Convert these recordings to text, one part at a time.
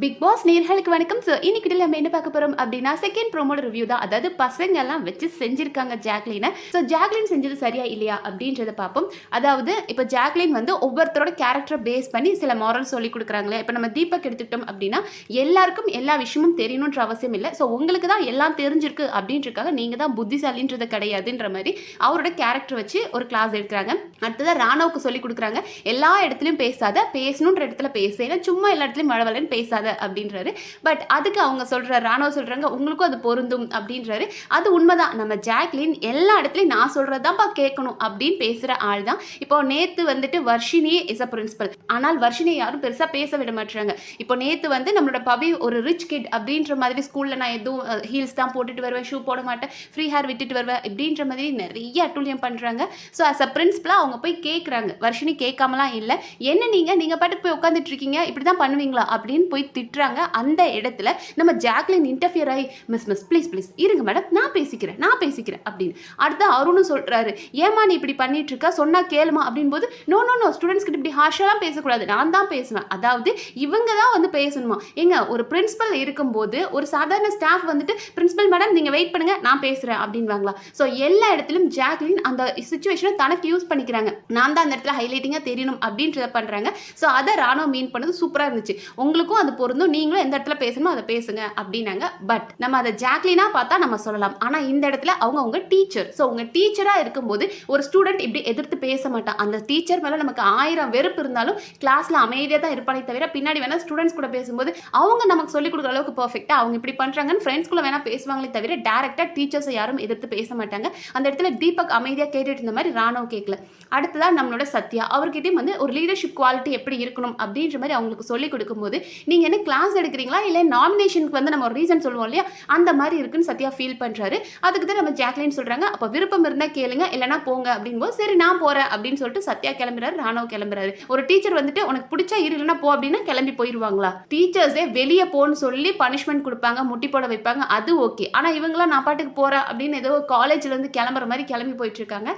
Big pass நேர்களுக்கு வணக்கம். So இன்னைக்கு நம்ம என்ன பார்க்க போறோம் அப்படின்னா செகண்ட் ப்ரோமோட ரிவ்யூ தான். அதாவது பசங்க எல்லாம் வச்சு செஞ்சிருக்காங்க ஜாக்லினை. ஸோ ஜாக்லின் செஞ்சது சரியா இல்லையா அப்படின்றத பார்ப்போம். அதாவது இப்போ ஜாக்லின் வந்து ஒவ்வொருத்தரோட கேரக்டரை பேஸ் பண்ணி சில மாரல் சொல்லி கொடுக்குறாங்களே. இப்போ நம்ம தீபக் எடுத்துக்கிட்டோம் அப்படின்னா எல்லாருக்கும் எல்லா விஷயமும் தெரியணுன்ற அவசியம் இல்லை. ஸோ உங்களுக்கு தான் எல்லாம் தெரிஞ்சிருக்கு அப்படின்றக்காக நீங்கள் தான் புத்திசாலின்றது கிடையாதுன்ற மாதிரி அவரோட கேரக்டர் வச்சு ஒரு கிளாஸ் எடுக்கிறாங்க. அடுத்ததாக ராணாவுக்கு சொல்லி கொடுக்குறாங்க. எல்லா இடத்துலையும் பேசாத பேசணுன்ற இடத்துல பேசு. ஏன்னா சும்மா எல்லா இடத்துலையும் மழை பேசாத. அப்படின்றாரு. பட் அதுக்கு அவங்க சொல்கிற ராணுவ சொல்கிறாங்க உங்களுக்கும் அது பொருந்தும் அப்படின்றாரு. அது உண்மைதான். நம்ம ஜாக்லின் எல்லா இடத்துலையும் நான் சொல்கிறது தான்ப்பா கேட்கணும் அப்படின்னு பேசுகிற ஆள் தான் இப்போ நேற்று வந்துட்டு வர்ஷினியே இஸ் அ பிரின்சிபல் ஆனால் வர்ஷினியை யாரும் பெருசாக பேச விட மாட்டுறாங்க இப்போ நேற்று வந்து நம்மளோட பவி ஒரு ரிச் கிட் அப்படின்ற மாதிரி ஸ்கூலில் நான் எதுவும் ஹீல்ஸ் தான் போட்டுட்டு வருவேன் ஷூ போட மாட்டேன் ஃப்ரீ ஹேர் விட்டுட்டு வருவேன் இப்படின்ற மாதிரி நிறைய அட்டூழியம் பண்ணுறாங்க ஸோ அஸ் அ பிரின்சிபலாக அவங்க போய் கேட்குறாங்க வர்ஷினி கேட்காமலாம் இல்லை. என்ன நீங்கள் நீங்கள் பாட்டுக்கு போய் உட்காந்துட்டு இருக்கீங்க? இப்படி தான் பண்ணுவீங்களா? அப்படின்னு போய் திட்டுறாங்க. அந்த இடத்துல நம்ம ஜாக்லின் இன்டர்ஃபியர் ஆகி மிஸ் மிஸ் ப்ளீஸ் ப்ளீஸ் இருங்க மேடம் நான் பேசிக்கிறேன். நான் பேசிக்கிறேன். அப்படின்னு. அடுத்து அருணும் சொல்கிறாரு ஏமா நீ இப்படி பண்ணிட்டு இருக்கா சொன்னால் கேளுமா? அப்படின் போது நோ நோ நோ ஸ்டூடெண்ட்ஸ் கிட்ட இப்படி ஹார்ஷாலாம் பேசக்கூடாது. நான் தான் பேசுவேன். அதாவது இவங்க தான் வந்து பேசணுமா? ஏங்க ஒரு பிரின்ஸிபல் இருக்கும்போது ஒரு சாதாரண ஸ்டாஃப் வந்துட்டு பிரின்சிபல் மேடம் நீங்கள் வெயிட் பண்ணுங்க. நான் பேசுகிறேன் அப்படின்வாங்களா? ஸோ எல்லா இடத்துலையும் ஜாக்லின் அந்த சுச்சுவேஷனை தனக்கு யூஸ் பண்ணிக்கிறாங்க. நான் தான் அந்த இடத்துல ஹைலைட்டிங்காக தெரியணும். அப்படின்றத பண்ணுறாங்க ஸோ அதை ராணுவம் மீன் பண்ணது சூப்பராக இருந்துச்சு. உங்களுக்கும் அது பொருந்தும். நீங்களும் எந்த இடத்துல பேசணுமோ அதை பேசுங்க அப்படின்னாங்க. பட் நம்ம அதை ஜாக்லினா பார்த்தா நம்ம சொல்லலாம். ஆனால் இந்த இடத்துல அவங்க அவங்க டீச்சர் ஸோ உங்க டீச்சராக இருக்கும்போது ஒரு ஸ்டூடெண்ட் இப்படி எதிர்த்து பேச மாட்டான். அந்த டீச்சர் மேலே நமக்கு ஆயிரம் வெறுப்பு இருந்தாலும் கிளாஸில் அமைதியாக தான் இருப்பானே தவிர பின்னாடி வேணா ஸ்டூடெண்ட்ஸ் கூட பேசும்போது அவங்க நமக்கு சொல்லிக் கொடுக்குற அளவுக்கு பர்ஃபெக்டாக அவங்க இப்படி பண்ணுறாங்கன்னு ஃப்ரெண்ட்ஸ்குள்ள வேணா பேசுவாங்களே தவிர டேரெக்டாக டீச்சர்ஸை யாரும் எதிர்த்து பேச மாட்டாங்க. அந்த இடத்துல தீபக் அமைதியாக கேட்டுட்டு இருந்த மாதிரி ராணுவ கேட்கல அடுத்ததான் நம்மளோட சத்யா. அவர்கிட்டயும் வந்து ஒரு லீடர்ஷிப் குவாலிட்டி எப்படி இருக்கணும் அப்படின்ற மாதிரி அவங்களுக்கு சொல்லிக் கொடுக்கும்போது நீங்கள் என்ன கிளாஸ் எடுக்கிறீங்களா? இல்லை நாமினேஷனுக்கு வந்து நம்ம ஒரு ரீசன் சொல்லுவோம் இல்லையா? அந்த மாதிரி இருக்குன்னு சத்யா ஃபீல் பண்ணுறாரு அதுக்கு தான் நம்ம ஜாக்லின் சொல்கிறாங்க அப்போ விருப்பம் இருந்தால் கேளுங்க இல்லைனா போங்க அப்படிங்கும்போது சரி நான் போகிறேன் அப்படின்னு சொல்லிட்டு சத்யா கிளம்புறாரு ராணுவ கிளம்புறாரு. ஒரு டீச்சர் வந்துட்டு உனக்கு பிடிச்சா இரு இல்லைனா போ அப்படின்னா கிளம்பி போயிடுவாங்களா டீச்சர்ஸே வெளியே போன்னு சொல்லி பனிஷ்மெண்ட் கொடுப்பாங்க முட்டி போட வைப்பாங்க அது ஓகே ஆனால் இவங்களாம் நான் பாட்டுக்கு போகிறேன் அப்படின்னு ஏதோ காலேஜ்லேருந்து கிளம்புற மாதிரி கிளம்பி போயிட்டு இருக்காங்க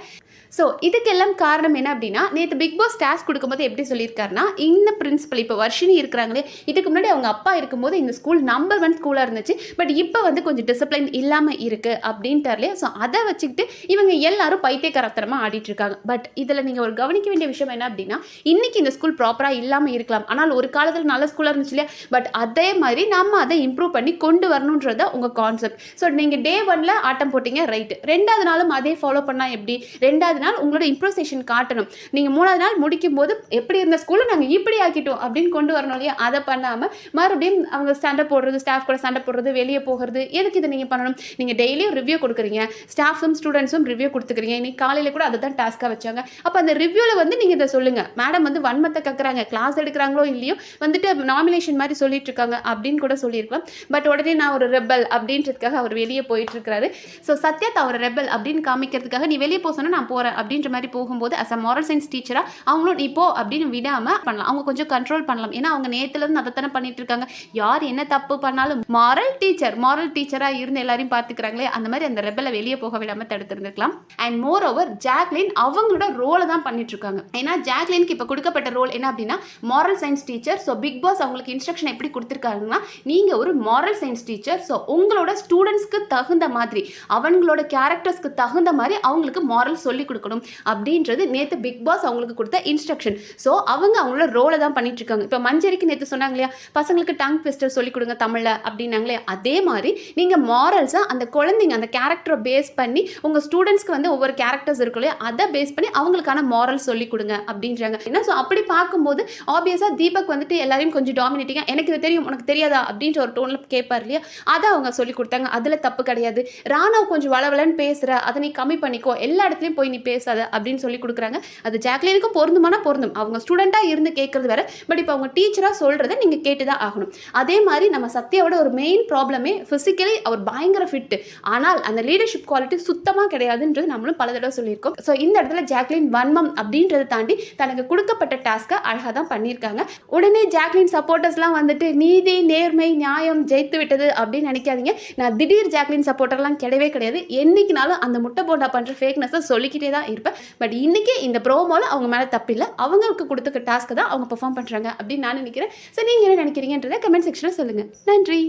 ஸோ இதுக்கெல்லாம் காரணம் என்ன அப்படின்னா நேற்று பிக் பாஸ் டாஸ்க் கொடுக்கும்போது எப்படி சொல்லியிருக்காருன்னா இந்த பிரின்சிபல் இப்போ வர்ஷினி இருக்கிறாங்களே இதுக்கு முன்னாடி அவங்க அப்பா இருக்கும்போது இந்த ஸ்கூல் நம்பர் ஒன் ஸ்கூலாக இருந்துச்சு. பட் இப்போ வந்து கொஞ்சம் டிசிப்ளின் இல்லாமல் இருக்குது அப்படின்ட்டார்லையே? ஸோ அதை வச்சுக்கிட்டு இவங்க எல்லாரும் பைத்தியக்காரத்தனமாக ஆடிட்டு இருக்காங்க பட் இதில் நீங்கள் ஒரு கவனிக்க வேண்டிய விஷயம் என்ன அப்படின்னா இன்றைக்கி இந்த ஸ்கூல் ப்ராப்பராக இல்லாமல் இருக்கலாம். ஆனால் ஒரு காலத்தில் நல்ல ஸ்கூலாக இருந்துச்சு இல்லையா? பட் அதே மாதிரி நம்ம அதை இம்ப்ரூவ் பண்ணி கொண்டு வரணுன்றத உங்கள் கான்செப்ட் ஸோ நீங்கள் டே ஒன்ல ஆட்டம் போட்டீங்க ரைட்டு ரெண்டாவது நாளும் அதே ஃபாலோ பண்ணால் எப்படி? ரெண்டாவது நாள் உங்களோட இம்ப்ரூவேஷன் காட்டணும். நீங்கள் மூணாவது நாள் முடிக்கும் போது எப்படி இருந்த ஸ்கூலை நாங்கள் இப்படி ஆக்கிட்டோம் அப்படின்னு கொண்டு வரணும் இல்லையா? அதை பண்ணாமல் மறுபடியும் அவங்க ஸ்டாண்டப் போடுறது ஸ்டாஃப் கூட சண்டை போடுறது வெளியே போகிறது எதுக்கு இதை நீங்கள் பண்ணணும்? நீங்கள் டெய்லியும் ரிவ்யூ கொடுக்குறீங்க. ஸ்டாஃப்ஸும் ஸ்டூடெண்ட்ஸும் ரிவ்யூ கொடுத்துக்கிறீங்க. இன்னைக்கு காலையில் கூட அதை தான் டாஸ்க்காக வச்சாங்க. அப்போ அந்த ரிவ்யூவில் வந்து நீங்கள் இதை சொல்லுங்கள் மேடம் வந்து வன்மத்தை கக்குறாங்க. கிளாஸ் எடுக்கிறாங்களோ இல்லையோ வந்துட்டு நாமினேஷன் மாதிரி சொல்லிட்டு இருக்காங்க அப்படின்னு கூட சொல்லியிருக்கலாம். பட் உடனே நான் ஒரு ரெபல் அப்படின்றதுக்காக அவர் வெளியே போயிட்டு இருக்காரு. ஸோ சத்யா தான் ஒரு ரெபல் அப்படின்னு காமிக்கிறதுக்காக நீ வெளியே போக சொன்னால் நான் போகிறேன் அப்படின்ற மாதிரி போகும்போது அஸ் அ மாரல் சயின்ஸ் டீச்சராக அவங்களும் நீ போ அப்படின்னு விடாமல் பண்ணலாம். அவங்க கொஞ்சம் கண்ட்ரோல் பண்ணலாம். ஏன்னா அவங்க நேற்றுலேருந்து அதை தானே பண்ணிட்டு இருக்காங்க யார் என்ன தப்பு பண்ணாலும் மாரல் டீச்சர் மாரல் டீச்சராக இருந்து எல்லாரையும் பார்த்துக்கிறாங்களே அந்த மாதிரி அந்த ரெபலை வெளியே போக விடாமல் தடுத்திருந்துருக்கலாம். அண்ட் மோர் ஓவர் ஜாக்லின் அவங்களோட ரோலை தான் பண்ணிட்டு இருக்காங்க ஏன்னா ஜாக்லினுக்கு இப்போ கொடுக்கப்பட்ட ரோல் என்ன அப்படின்னா moral science teacher so big boss அவங்களுக்கு இன்ஸ்ட்ரக்ஷன் எப்படி கொடுத்துருக்காங்கன்னா நீங்கள் ஒரு மாரல் சயின்ஸ் டீச்சர் ஸோ உங்களோட ஸ்டூடெண்ட்ஸ்க்கு தகுந்த மாதிரி அவங்களோட கேரக்டர்ஸ்க்கு தகுந்த மாதிரி அவங்களுக்கு மாரல் சொல்லி கொடுக்கணும். அப்படின்றது நேற்று பிக் பாஸ் அவங்களுக்கு கொடுத்த இன்ஸ்ட்ரக்ஷன் ஸோ அவங்க அவங்களோட ரோலை தான் பண்ணிட்டு இருக்காங்க இப்போ மஞ்சரிக்கு நேற்று சொன்னாங்க இல்லையா பசங்களுக்கு டங் ட்விஸ்டர் சொல்லிக் கொடுங்க தமிழில் அப்படின்னாங்களே அதே மாதிரி நீங்கள் மாரல்ஸாக அந்த குழந்தைங்க அந்த கேரக்டரை பேஸ் பண்ணி உங்கள் ஸ்டூடெண்ட்ஸ்க்கு வந்து ஒவ்வொரு கேரக்டர்ஸ் இருக்கும் இல்லையா அதை பேஸ் பண்ணி அவங்களுக்கான மாரல் சொல்லிக் கொடுங்க அப்படின்றாங்க. ஏன்னா ஸோ அப்படி பார்க்கும்போது ஆப்வியஸாக தீபக் வந்துட்டு எல்லாரையும் கொஞ்சம் டாமினேட்டிங்காக எனக்கு இது தெரியும் உனக்கு தெரியாதா அப்படின்ற ஒரு டோனில் கேட்பார் இல்லையா அதை அவங்க சொல்லி கொடுத்தாங்க. அதில் தப்பு கிடையாது. ராணவ் கொஞ்சம் வளவலன்னு பேசுகிற அதை நீ கம்மி பண்ணிக்கோ எல்லா இடத்துலையும் போய் நீ பேசாத அப்படின்னு சொல்லி கொடுக்குறாங்க. அது ஜாக்லினுக்கும் பொருந்துமானா பொருந்தும். அவங்க ஸ்டூடெண்ட்டாக இருந்து கேட்குறது வேற பட் இப்போ அவங்க டீச்சராக சொல்கிறத நீங்கள் கேட்டு தான் ஆகணும். அதே மாதிரி நம்ம சத்யாவோட ஒரு மெயின் ப்ராப்ளமே ஃபிசிக்கலி அவர் பயங்கர ஃபிட்டு ஆனால் அந்த லீடர்ஷிப் குவாலிட்டி சுத்தமாக கிடையாதுன்றது நம்மளும் பல தடவை சொல்லியிருக்கோம். ஸோ இந்த இடத்துல ஜாக்லின் வன்மம் அப்படின்றத தாண்டி தனக்கு கொடுக்கப்பட்ட டாஸ்க்கை அழகாக தான் பண்ணியிருக்காங்க. உடனே ஜாக்லின் சப்போர்ட்டர்ஸ்லாம் வந்துட்டு நீதி நேர்மை நியாயம் ஜெயித்து விட்டது அப்படின்னு நினைக்காதீங்க. நான் திடீர் ஜாக்லின் சப்போர்ட்டர்லாம் கிடையவே கிடையாது. என்னைக்குனாலும் அந்த முட்டை போண்டா பண்ணுற ஃபேக்னஸை சொல்லிக்கிட்டே தான் இருப்பேன். பட் இன்றைக்கி இந்த ப்ரோமோவில் அவங்க மேலே தப்பில்லை. அவங்களுக்கு கொடுத்துக்க டாஸ்க்கு தான் அவங்க பெர்ஃபார்ம் பண்ணுறாங்க அப்படின்னு நான் நினைக்கிறேன். ஸோ நீங்கள் என்ன நினைக்கிறீங்கன்றதை கமெண்ட் செக்ஷனில் சொல்லுங்கள் நன்றி.